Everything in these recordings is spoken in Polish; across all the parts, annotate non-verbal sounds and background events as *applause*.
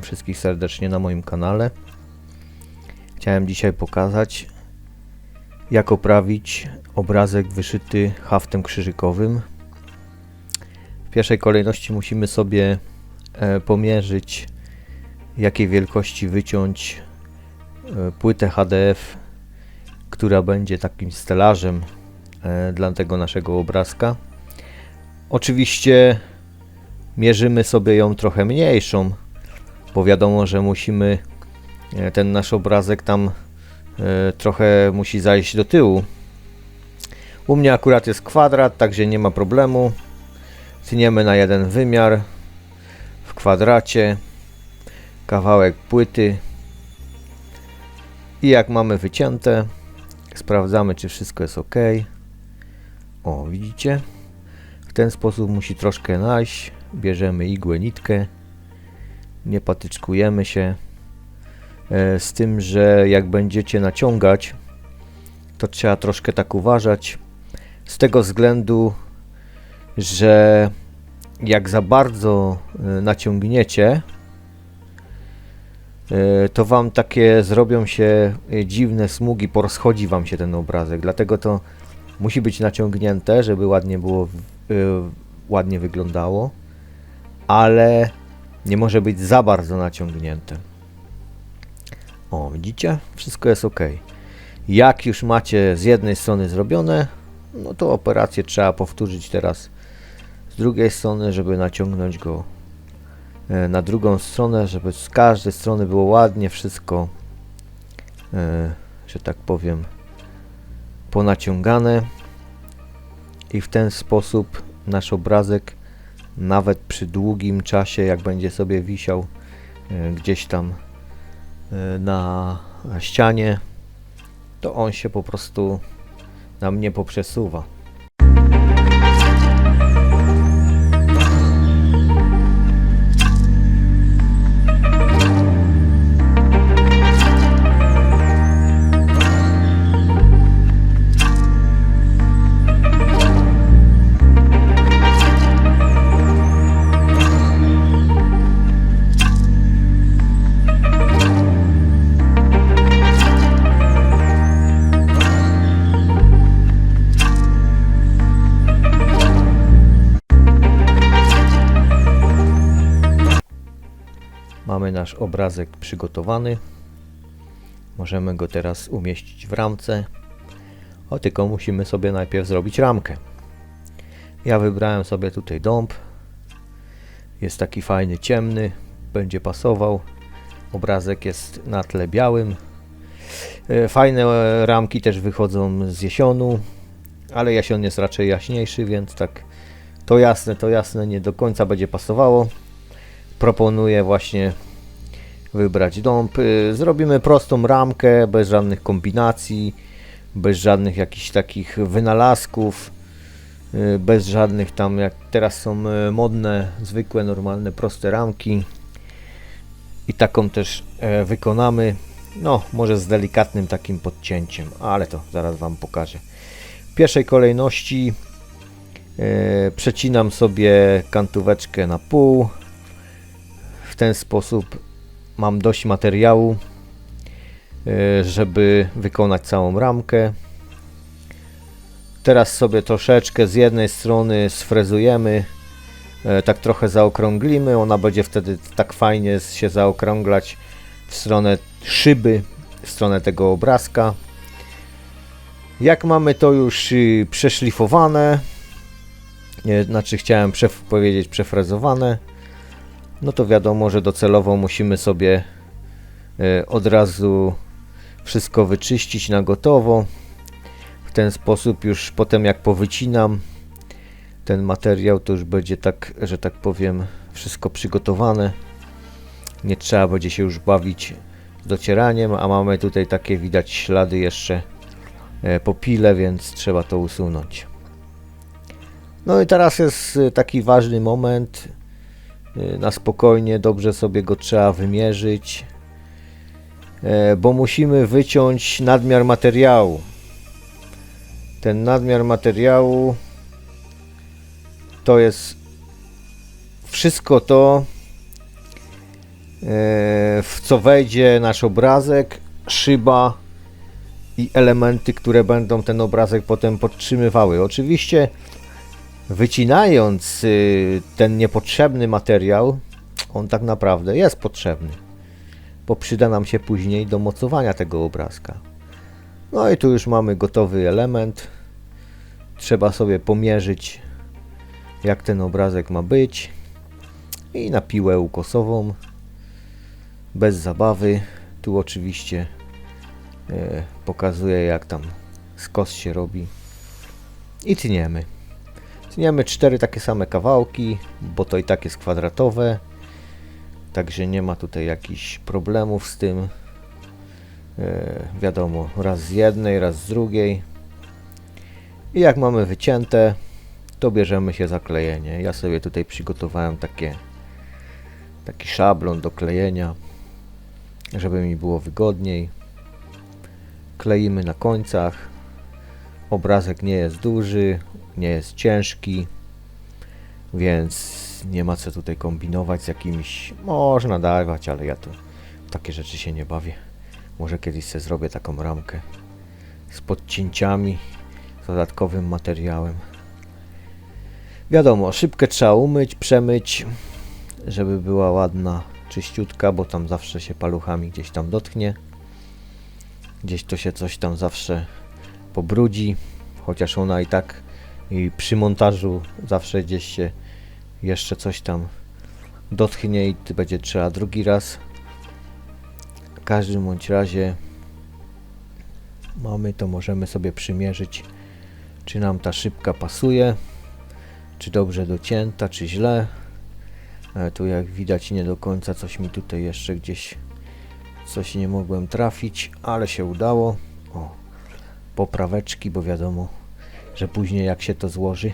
Witam wszystkich serdecznie na moim kanale. Chciałem dzisiaj pokazać, jak oprawić obrazek wyszyty haftem krzyżykowym. W pierwszej kolejności musimy sobie e, pomierzyć, jakiej wielkości wyciąć e, płytę HDF, która będzie takim stelażem e, dla tego naszego obrazka. Oczywiście mierzymy sobie ją trochę mniejszą, bo wiadomo, że musimy e, ten nasz obrazek tam e, trochę musi zajść do tyłu. U mnie akurat jest kwadrat, także nie ma problemu. Tniemy na jeden wymiar w kwadracie kawałek płyty i jak mamy wycięte sprawdzamy czy wszystko jest ok. O widzicie? W ten sposób musi troszkę najść. Bierzemy igłę, nitkę nie patyczkujemy się. E, Z tym, że jak będziecie naciągać, to trzeba troszkę tak uważać. Z tego względu, że jak za bardzo e, naciągniecie, e, to wam takie zrobią się dziwne smugi, porozchodzi wam się ten obrazek. Dlatego to musi być naciągnięte, żeby ładnie było, ładnie wyglądało. Ale nie może być za bardzo naciągnięte. O, widzicie? Wszystko jest ok. Jak już macie z jednej strony zrobione, no to operację trzeba powtórzyć teraz z drugiej strony, żeby naciągnąć go e, na drugą stronę, żeby z każdej strony było ładnie wszystko, e, że tak powiem, ponaciągane. I w ten sposób nasz obrazek nawet przy długim czasie, jak będzie sobie wisiał e, gdzieś tam e, na ścianie, to on się po prostu nam nie poprzesuwa. Nasz obrazek przygotowany. Możemy go teraz umieścić w ramce. O, tylko musimy sobie najpierw zrobić ramkę. Ja wybrałem sobie tutaj dąb. Jest taki fajny, ciemny. Będzie pasował. Obrazek jest na tle białym. E, Fajne e, ramki też wychodzą z jesionu, ale jasion jest raczej jaśniejszy, więc tak to jasne, to jasne nie do końca będzie pasowało proponuję właśnie wybrać dąb. Y, Zrobimy prostą ramkę, bez żadnych kombinacji, bez żadnych jakichś takich wynalazków, y, bez żadnych tam, jak teraz są y, modne, zwykłe, normalne, proste ramki. I taką też e, wykonamy, no może z delikatnym takim podcięciem, ale to zaraz Wam pokażę. W pierwszej kolejności e, przecinam sobie kantóweczkę na pół, w ten sposób mam dość materiału, e, żeby wykonać całą ramkę. Teraz sobie troszeczkę z jednej strony sfrezujemy, e, tak trochę zaokrąglimy, ona będzie wtedy tak fajnie się zaokrąglać w stronę szyby, w stronę tego obrazka. Jak mamy to już y, przeszlifowane, znaczy chciałem powiedzieć przefrezowane, no to wiadomo, że docelowo musimy sobie e, od razu wszystko wyczyścić na gotowo. W ten sposób już potem jak powycinam ten materiał, to już będzie tak, że tak powiem, wszystko przygotowane. Nie trzeba będzie się już bawić docieraniem, a mamy tutaj takie widać ślady jeszcze e, po pile, więc trzeba to usunąć. No i teraz jest y, taki ważny moment. Y, Na spokojnie, dobrze sobie go trzeba wymierzyć, e, bo musimy wyciąć nadmiar materiału. Ten nadmiar materiału to jest wszystko to, e, w co wejdzie nasz obrazek, szyba i elementy, które będą ten obrazek potem podtrzymywały. Oczywiście wycinając y, ten niepotrzebny materiał, on tak naprawdę jest potrzebny, bo przyda nam się później do mocowania tego obrazka. No i tu już mamy gotowy element. Trzeba sobie pomierzyć, jak ten obrazek ma być. I na piłę ukosową, bez zabawy. Tu oczywiście e, pokazuję, jak tam skos się robi. I tniemy. Tniemy cztery takie same kawałki, bo to i tak jest kwadratowe. Także nie ma tutaj jakichś problemów z tym. E, wiadomo, raz z jednej, raz z drugiej. I jak mamy wycięte, to bierzemy się za klejenie. Ja sobie tutaj przygotowałem takie, taki szablon do klejenia, żeby mi było wygodniej. Kleimy na końcach. Obrazek nie jest duży, nie jest ciężki, więc nie ma co tutaj kombinować z jakimiś. Można dawać, ale ja tu w takie rzeczy się nie bawię. Może kiedyś sobie zrobię taką ramkę z podcięciami, z dodatkowym materiałem. Wiadomo, szybkę trzeba umyć, przemyć, żeby była ładna, czyściutka, bo tam zawsze się paluchami gdzieś tam dotknie. Gdzieś to się coś tam zawsze pobrudzi, chociaż ona i tak i przy montażu zawsze gdzieś się jeszcze coś tam dotknie i będzie trzeba drugi raz. W każdym bądź razie mamy to, możemy sobie przymierzyć, czy nam ta szybka pasuje, czy dobrze docięta, czy źle. Tu jak widać nie do końca coś mi tutaj jeszcze gdzieś coś nie mogłem trafić, ale się udało. O, popraweczki, bo wiadomo, że później jak się to złoży,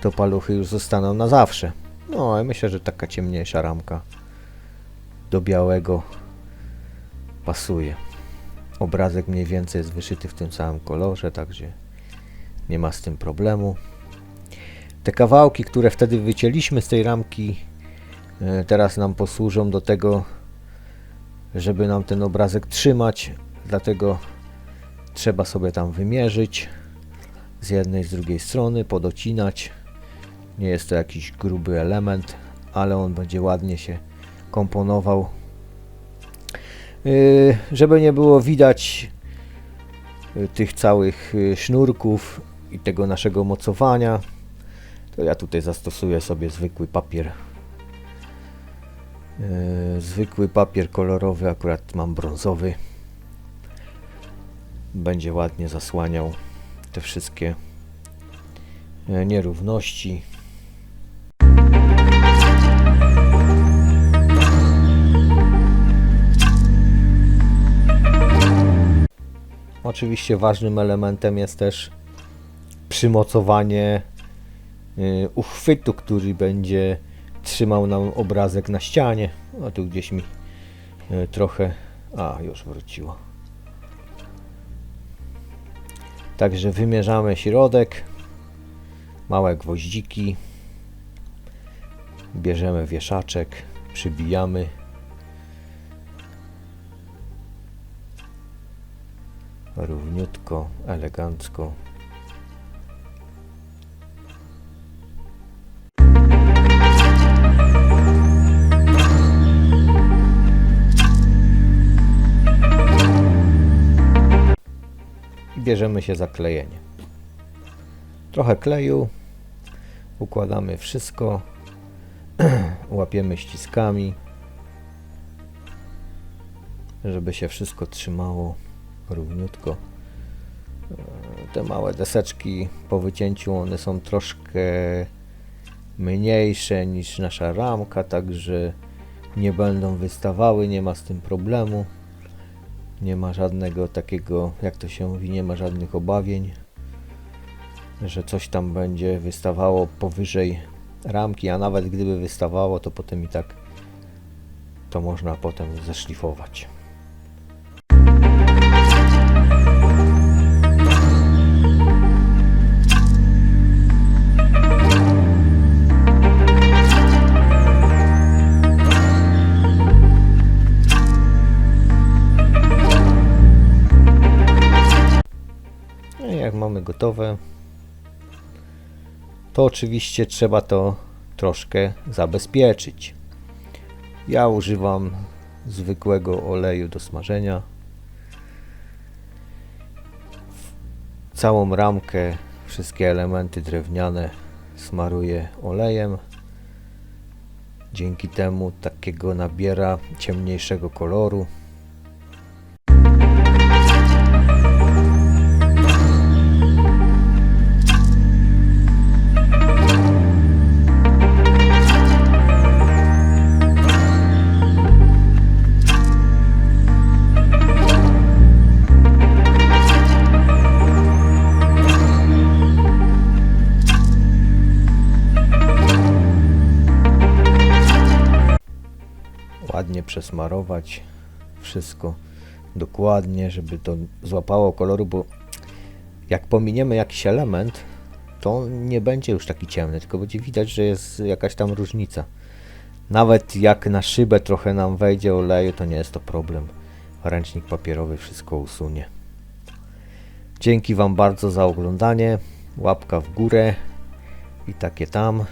to paluchy już zostaną na zawsze. No, i myślę, że taka ciemniejsza ramka do białego pasuje. Obrazek mniej więcej jest wyszyty w tym samym kolorze, także nie ma z tym problemu. Te kawałki, które wtedy wycięliśmy z tej ramki, e, teraz nam posłużą do tego, żeby nam ten obrazek trzymać, dlatego trzeba sobie tam wymierzyć z jednej, z drugiej strony, podocinać. Nie jest to jakiś gruby element, ale on będzie ładnie się komponował. Yy, żeby nie było widać yy, tych całych yy, sznurków i tego naszego mocowania, to ja tutaj zastosuję sobie zwykły papier. Zwykły papier kolorowy, akurat mam brązowy. Będzie ładnie zasłaniał te wszystkie e, nierówności. Oczywiście ważnym elementem jest też przymocowanie y, uchwytu, który będzie trzymał nam obrazek na ścianie. A tu gdzieś mi y, trochę... A, już wróciło. Także wymierzamy środek, małe gwoździki, bierzemy wieszaczek, przybijamy. Równiutko, elegancko. Bierzemy się za klejenie. Trochę kleju, układamy wszystko, *clears throat* łapiemy ściskami, żeby się wszystko trzymało równiutko. E, Te małe deseczki po wycięciu one są troszkę mniejsze niż nasza ramka, także nie będą wystawały, nie ma z tym problemu. Nie ma żadnego takiego, jak to się mówi, nie ma żadnych obawień, że coś tam będzie wystawało powyżej ramki, a nawet gdyby wystawało, to potem i tak to można potem zeszlifować. Mamy gotowe, to oczywiście trzeba to troszkę zabezpieczyć. Ja używam zwykłego oleju do smażenia. Całą ramkę, wszystkie elementy drewniane smaruję olejem. Dzięki temu takiego nabiera ciemniejszego koloru. Przesmarować wszystko dokładnie, żeby to złapało koloru, bo jak pominiemy jakiś element, to nie będzie już taki ciemny, tylko będzie widać, że jest jakaś tam różnica. Nawet jak na szybę trochę nam wejdzie oleju, to nie jest to problem. Ręcznik papierowy wszystko usunie. Dzięki Wam bardzo za oglądanie. Łapka w górę i takie tam.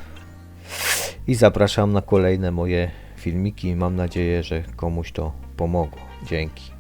I zapraszam na kolejne moje filmiki. Mam nadzieję, że komuś to pomogło. Dzięki.